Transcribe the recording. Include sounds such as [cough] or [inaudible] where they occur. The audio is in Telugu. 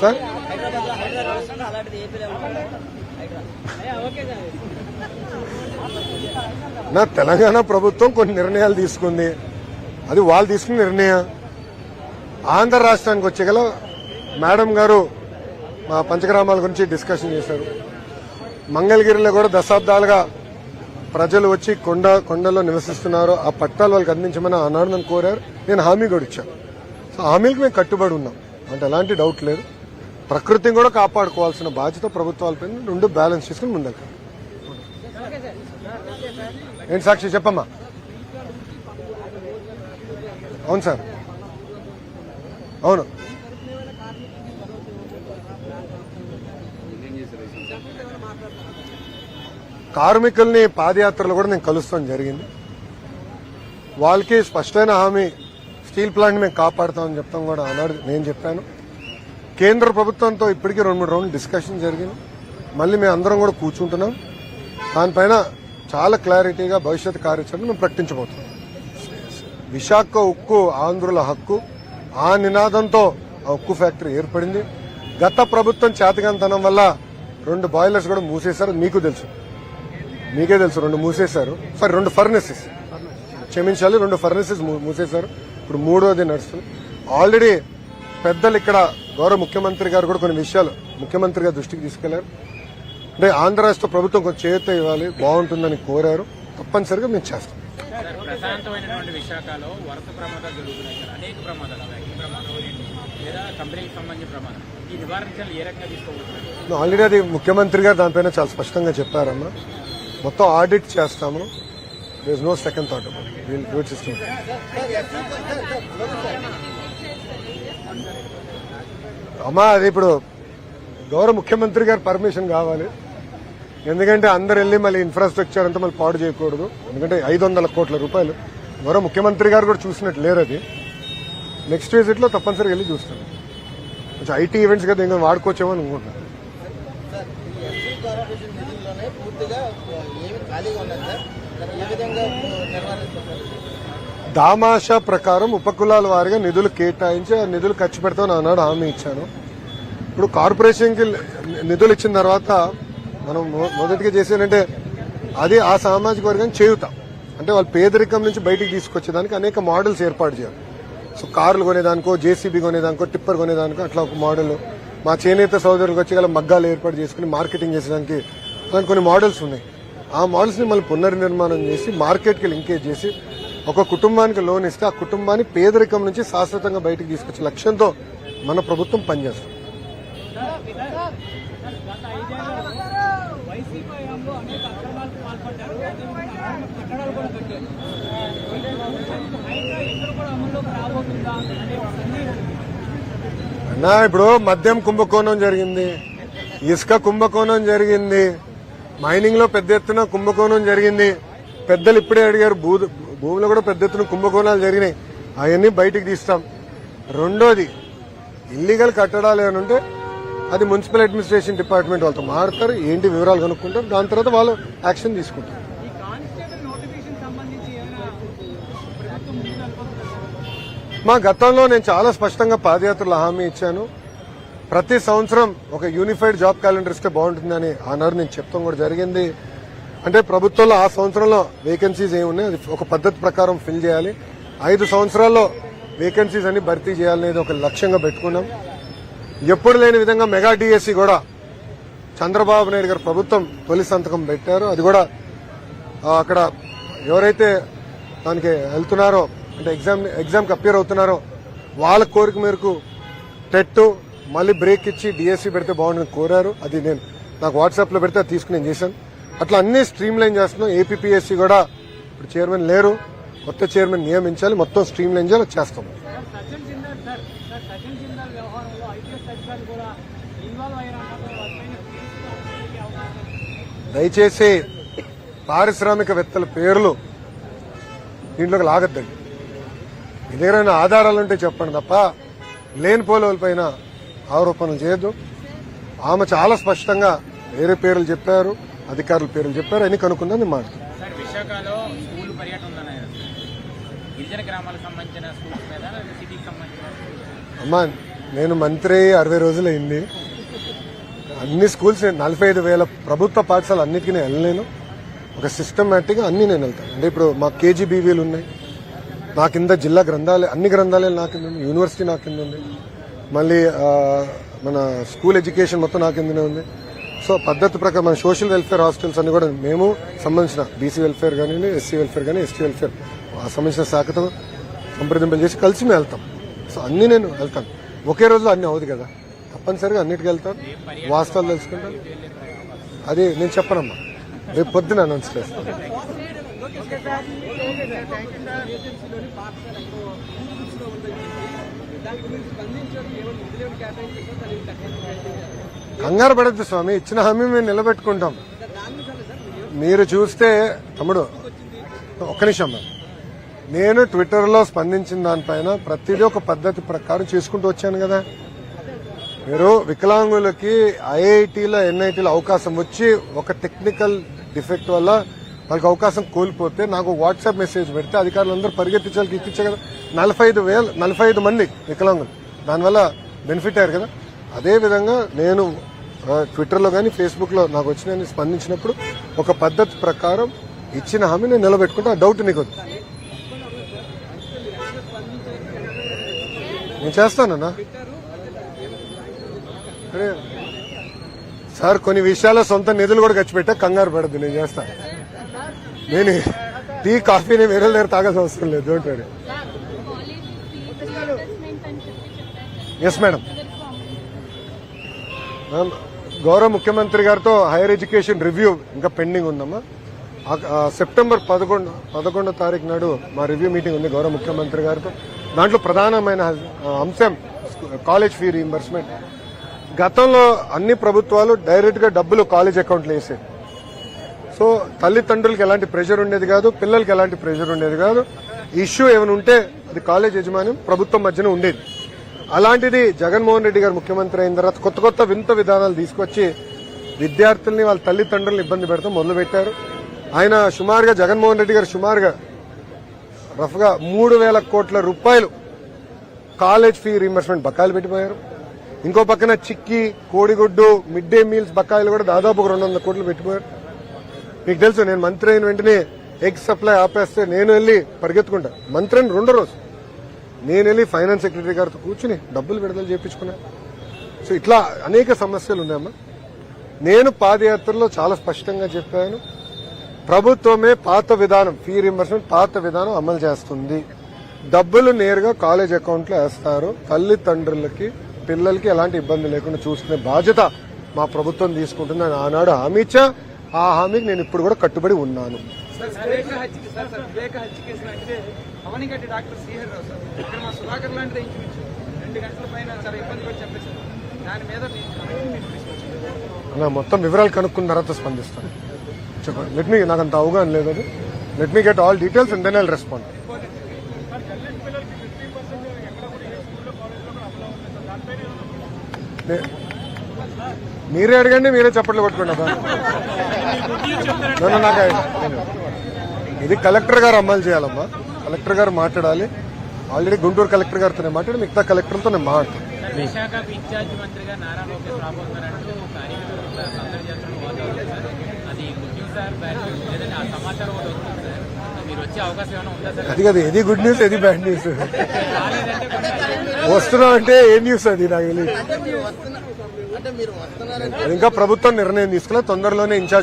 సార్? నా తెలంగాణ ప్రభుత్వం కొన్ని నిర్ణయాలు తీసుకుంది. అది వాళ్ళు తీసుకున్న నిర్ణయం. ఆంధ్ర రాష్ట్రానికి వచ్చే గల మేడం గారు మా పంచగ్రామాల గురించి డిస్కషన్ చేశారు. మంగళగిరిలో కూడా దశాబ్దాలుగా ప్రజలు వచ్చి కొండ కొండలో నివసిస్తున్నారు. ఆ పట్టాలు వాళ్ళకి అందించమని ఆనాడు నన్ను కోరారు. నేను హామీ కూడా ఇచ్చాను. సో హామీలకు మేము కట్టుబడి ఉన్నాం. అంటే ఎలాంటి డౌట్ లేదు. ప్రకృతిని కూడా కాపాడుకోవాల్సిన బాధ్యత ప్రభుత్వాలపై రెండు బ్యాలెన్స్ చేసుకుని ముందుకు ఏంటి సాక్షి? చెప్పమ్మా. అవును సార్. అవును. కార్మికుల్ని పాదయాత్రలో కూడా నేను కలుస్తాం జరిగింది. వాళ్ళకి స్పష్టమైన హామీ స్టీల్ ప్లాంట్ మేము కాపాడుతామని చెప్తాం కూడా ఆనాడు నేను చెప్పాను. కేంద్ర ప్రభుత్వంతో ఇప్పటికీ రెండు మూడు రౌండ్ డిస్కషన్ జరిగింది. మళ్ళీ మేము అందరం కూడా కూర్చుంటున్నాం. దానిపైన చాలా క్లారిటీగా భవిష్యత్ కార్యాచరణ మేము ప్రకటించబోతున్నాం. విశాఖ ఉక్కు ఆంధ్రుల హక్కు ఆ నినాదంతో ఆ ఉక్కు ఫ్యాక్టరీ ఏర్పడింది. గత ప్రభుత్వం చేతకంతనం వల్ల రెండు బాయిలర్స్ కూడా మూసేశారు. మీకు తెలుసు. మీకే తెలుసు. రెండు మూసేశారు. సారీ రెండు ఫర్నెసెస్. క్షమించాలి రెండు ఫర్నెసెస్ మూసేశారు. ఇప్పుడు మూడోది నడుస్తుంది ఆల్రెడీ పెద్దలు ఇక్కడ గౌరవ ముఖ్యమంత్రి గారు కూడా కొన్ని విషయాలు ముఖ్యమంత్రి గారి దృష్టికి తీసుకెళ్ళారు. అంటే ఆంధ్ర రాష్ట్ర ప్రభుత్వం కొంచెం చేత ఇవ్వాలి బాగుంటుందని కోరారు. తప్పనిసరిగా మేము చేస్తాం. సార్ ప్రశాంతమైనటువంటి విశాఖలో వరుస ప్రమాదాలు జరుగుతున్నాయి సార్. అనేక ప్రమాదాలు అవి అగ్ని ప్రమాదం ఏంటి? లేదా కంపెనీకి సంబంధించిన ప్రమాదం. ఈ నివారించాలి ఏ రకంగా తీసుకోవచ్చు ఆల్రెడీ అది ముఖ్యమంత్రి గారు దానిపైన చాలా స్పష్టంగా చెప్పారమ్మా. మొత్తం ఆడిట్ చేస్తాము. There no second thought about system అమ్మా అది ఇప్పుడు గౌరవ ముఖ్యమంత్రి గారు పర్మిషన్ కావాలి. ఎందుకంటే అందరు వెళ్ళి మళ్ళీ ఇన్ఫ్రాస్ట్రక్చర్ అంతా మళ్ళీ పాడు చేయకూడదు. ఎందుకంటే ఐదు వందల కోట్ల రూపాయలు. గౌరవ ముఖ్యమంత్రి గారు కూడా చూసినట్టు లేరు అది. నెక్స్ట్ విజిట్లో తప్పనిసరిగా వెళ్ళి చూస్తాను కొంచెం ఐటీ ఈవెంట్స్ కదా ఇంకా వాడుకోవచ్చేమో అనుకుంటున్నాను పూర్తిగా ఏమి ఖాళీగా ఉన్నది సార్. దాన్ని దామాషా ప్రకారం ఉపకులాల వారిగా నిధులు కేటాయించి ఆ నిధులు ఖర్చు పెడతామని అన్నాడు హామీ ఇచ్చాను. ఇప్పుడు కార్పొరేషన్కి నిధులు ఇచ్చిన తర్వాత మనం మొ- మొదటిగా చేసేదంటే అది ఆ సామాజిక వర్గం చేయుట అంటే వాళ్ళు పేదరికం నుంచి బయటికి తీసుకొచ్చేదానికి అనేక మోడల్స్ ఏర్పాటు చేయాలి. సో కార్లు కొనేదానికో జేసీబీ కొనేదానికో టిప్పర్ కొనేదానికో అట్లా ఒక మోడల్. మా చేనేత సోదరులకు వచ్చి గల మగ్గాలు ఏర్పాటు చేసుకుని మార్కెటింగ్ చేసేదానికి దానికి కొన్ని మోడల్స్ ఉన్నాయి. ఆ మాల్స్ని మళ్ళీ పునర్నిర్మాణం చేసి మార్కెట్కి లింకేజ్ చేసి ఒక కుటుంబానికి లోన్ ఇస్తే ఆ కుటుంబాన్ని పేదరికం నుంచి శాశ్వతంగా బయటకు తీసుకొచ్చే లక్ష్యంతో మన ప్రభుత్వం పనిచేస్తుంది. అన్నా ఇప్పుడు మద్యం కుంభకోణం జరిగింది. ఇసుక కుంభకోణం జరిగింది. మైనింగ్లో పెద్ద ఎత్తున కుంభకోణం జరిగింది. పెద్దలు ఇప్పుడే అడిగారు భూ భూమిలో కూడా పెద్ద ఎత్తున కుంభకోణాలు జరిగినాయి. అవన్నీ బయటికి తీస్తాం. రెండోది ఇల్లీగల్ కట్టడాలు ఏమైనా ఉంటే అది మున్సిపల్ అడ్మినిస్ట్రేషన్ డిపార్ట్మెంట్ వాళ్ళతో మారుతారు ఏంటి వివరాలు కనుక్కుంటారు. దాని తర్వాత వాళ్ళు యాక్షన్ తీసుకుంటారు. మా గతంలో నేను చాలా స్పష్టంగా పాదయాత్రలో హామీ ఇచ్చాను. ప్రతి సంవత్సరం ఒక యూనిఫైడ్ జాబ్ క్యాలెండర్ ఇస్తే బాగుంటుందని ఆనాడు నేను చెప్తాం కూడా జరిగింది. అంటే ప్రభుత్వంలో ఆ సంవత్సరంలో వేకెన్సీస్ ఏమి ఉన్నాయి? అది ఒక పద్ధతి ప్రకారం ఫిల్ చేయాలి. ఐదు సంవత్సరాల్లో వేకెన్సీస్ అన్ని భర్తీ చేయాలనేది ఒక లక్ష్యంగా పెట్టుకున్నాం. ఎప్పుడు లేని విధంగా మెగా డిఎస్సి కూడా చంద్రబాబు నాయుడు గారు ప్రభుత్వం తొలి సంతకం పెట్టారు. అది కూడా అక్కడ ఎవరైతే దానికి వెళ్తున్నారో అంటే ఎగ్జామ్ ఎగ్జామ్కి అపియర్ అవుతున్నారో వాళ్ళ కోరిక మేరకు టెట్టు మళ్ళీ బ్రేక్ ఇచ్చి డిఎస్సీ పెడితే బాగుండని కోరారు. అది నేను నాకు వాట్సాప్లో పెడితే అది తీసుకుని నేను చేశాను. అట్లా అన్ని స్ట్రీమ్ లైన్ చేస్తున్నాం ఏపీపీఎస్సీ కూడా ఇప్పుడు చైర్మన్ లేరు. కొత్త చైర్మన్ నియమించాలి. మొత్తం స్ట్రీమ్ లైన్ చేయాలి. చేస్తాం. దయచేసి పారిశ్రామికవేత్తల పేర్లు దీంట్లోకి లాగద్దండి. మీ దగ్గర ఆధారాలు ఉంటే చెప్పండి తప్ప లేని పోలవల పైన ఆరోపణలు చేయొద్దు. ఆమె చాలా స్పష్టంగా వేరే పేర్లు చెప్పారు అధికారుల పేర్లు చెప్పారు అని కనుక్కుందని నేను మాట్లాడుతున్నాను? అమ్మా నేను మంత్రి అరవై రోజులు అయింది. అన్ని స్కూల్స్ నలభై ఐదు వేల ప్రభుత్వ పాఠశాలలు అన్నిటికీ నేను వెళ్ళలేను. ఒక సిస్టమేటిక్గా అన్ని నేను వెళ్తాను. అంటే ఇప్పుడు మా కేజీబీవీలు ఉన్నాయి. నా కింద జిల్లా గ్రంథాలయ అన్ని గ్రంథాలయాలు నా కింద ఉంది యూనివర్సిటీ నా కింద ఉంది. మళ్ళీ మన స్కూల్ ఎడ్యుకేషన్ మొత్తం నా కిందనే ఉంది. సో పద్ధతి ప్రకారం మన సోషల్ వెల్ఫేర్ హాస్టల్స్ అన్ని కూడా మేము సంబంధించిన బీసీ వెల్ఫేర్ కానీ ఎస్సీ వెల్ఫేర్ కానీ ఎస్టీ వెల్ఫేర్ సంబంధించిన శాఖతో సంప్రదింపులు చేసి కలిసి మేము వెళ్తాం. సో అన్ని నేను వెళ్తాను. ఒకే రోజులో అన్ని అవుదు కదా. తప్పనిసరిగా అన్నిటికీ వెళ్తాను. వాస్తవాలు తెలుసుకుంటాను. అది నేను చెప్పనమ్మా. రేపు పొద్దున అనౌన్స్ చేస్తాను. దాని గురించి ఏమైనా కేటాయించారో కంగారు పడద్దు స్వామి ఇచ్చిన హామీ మేము నిలబెట్టుకుంటాం. మీరు చూస్తే తమ్ముడు ఒక్క నిమిషం. నేను ట్విట్టర్లో స్పందించిన దానిపైన ప్రతిదీ ఒక పద్ధతి ప్రకారం చేసుకుంటూ వచ్చాను కదా. మీరు వికలాంగులకి ఐఐటీలో ఎన్ఐటీలో అవకాశం వచ్చి ఒక టెక్నికల్ డిఫెక్ట్ వల్ల వాళ్ళకి అవకాశం కోల్పోతే నాకు వాట్సాప్ మెసేజ్ పెడితే అధికారులు అందరూ పరిగెత్తించాలి ఇప్పించే కదా. నలభై ఐదు వేల నలభై ఐదు మంది వికలాంగులు. దానివల్ల బెనిఫిట్ అయ్యారు కదా. అదేవిధంగా నేను ట్విట్టర్లో కానీ ఫేస్బుక్లో నాకు వచ్చిన స్పందించినప్పుడు ఒక పద్ధతి ప్రకారం ఇచ్చిన హామీ నేను నిలబెట్టుకుంటే. ఆ డౌట్ నీకు నేను చేస్తానన్నా. సార్. కొన్ని విషయాల్లో సొంత నిధులు కూడా ఖర్చు పెట్టా. కంగారు పడద్దు నేను చేస్తాను నేను టీ కాఫీని వేరే దగ్గర తాగాల్సిన అవసరం లేదు. డోంట్ ఎస్ మేడం మ్యామ్, గౌరవ ముఖ్యమంత్రి గారితో హైయర్ ఎడ్యుకేషన్ రివ్యూ ఇంకా పెండింగ్ ఉందమ్మా. సెప్టెంబర్ పదకొండు పదకొండో తారీఖు నాడు మా రివ్యూ మీటింగ్ ఉంది గౌరవ ముఖ్యమంత్రి గారితో. దాంట్లో ప్రధానమైన అంశం కాలేజ్ ఫీ రీఎంబర్స్మెంట్ గతంలో అన్ని ప్రభుత్వాలు డైరెక్ట్గా డబ్బులు కాలేజ్ అకౌంట్లో వేసేవి. సో తల్లిదండ్రులకు ఎలాంటి ప్రెషర్ ఉండేది కాదు పిల్లలకి ఎలాంటి ప్రెషర్ ఉండేది కాదు. ఇష్యూ ఏమైనా ఉంటే అది కాలేజ్ యజమాని ప్రభుత్వం మధ్యన ఉండేది. అలాంటిది జగన్మోహన్ రెడ్డి గారు ముఖ్యమంత్రి అయిన తర్వాత కొత్త కొత్త వింత విధానాలు తీసుకొచ్చి విద్యార్థుల్ని వాళ్ళ తల్లిదండ్రులను ఇబ్బంది పెడతాం మొదలుపెట్టారు. ఆయన సుమారుగా జగన్మోహన్ రెడ్డి గారు సుమారుగా రఫ్గా మూడు వేల కోట్ల రూపాయలు కాలేజ్ ఫీ రీంబర్స్మెంట్ బకాయిలు పెట్టిపోయారు. ఇంకో పక్కన చిక్కి కోడిగుడ్డు మిడ్ డే మీల్స్ బకాయిలు కూడా దాదాపు రెండు వందల కోట్లు పెట్టిపోయారు. మీకు తెలుసు నేను మంత్రి అయిన వెంటనే ఎగ్ సప్లై ఆపేస్తే నేను వెళ్ళి పరిగెత్తుకుంటా. మంత్రిని రెండో రోజు. నేను వెళ్ళి ఫైనాన్స్ సెక్రటరీ గారితో కూర్చుని డబ్బులు విడుదల చేయించుకున్నా. సో ఇట్లా అనేక సమస్యలు ఉన్నాయమ్మా. నేను పాదయాత్రలో చాలా స్పష్టంగా చెప్పాను. ప్రభుత్వమే పాత విధానం ఫీ రింబర్స్మెంట్ పాత విధానం అమలు చేస్తుంది. డబ్బులు నేరుగా కాలేజ్ అకౌంట్లో వేస్తారు. తల్లిదండ్రులకి పిల్లలకి ఎలాంటి ఇబ్బంది లేకుండా చూసుకునే బాధ్యత మా ప్రభుత్వం తీసుకుంటుందని ఆనాడు హామీ ఇచ్చా. ఆ హామీకి నేను ఇప్పుడు కూడా కట్టుబడి ఉన్నాను. Avanigadda doctor Srihar Rao sir. ఇక్కడ మా సుధాకర్ లాంటిదే ఇంచుమించు రెండు గంటల పైన చాలా ఇబ్బంది పడి చెప్పేశారు. దాని మీద అలా మొత్తం వివరాలు కనుక్కున్న తర్వాత స్పందిస్తాను. చెప్పండి. లెట్ మీ నాకు అంత అవగాహన లేదు అది. Let me get all details and then I respond మీరే అడగండి మీరే చప్పట్లు కొట్టుకోండి [laughs] నన్ను నాకు ఇది కలెక్టర్ గారు అమలు చేయాలమ్మా. కలెక్టర్ గారు మాట్లాడాలి. ఆల్రెడీ గుంటూరు కలెక్టర్ గారితో మాట్లాడి మిగతా కలెక్టర్తో నేను మాట్లాడతాను అది good news sir bad news. లేదంటే ఆ సమాచారం ఒకటి వస్తుంది సార్. మీరు వచ్చే అవకాశం ఏమైనా ఉందా సార్? అది కదా ఇది గుడ్ న్యూస్ ఇది బ్యాడ్ న్యూస్? వస్తున్నాం అంటే ఏ న్యూస్ అది నాకు తెలియదు ఇంకా ప్రభుత్వం నిర్ణయం తీసుకున్నా తొందరలోనే ఇన్ఛార్జ్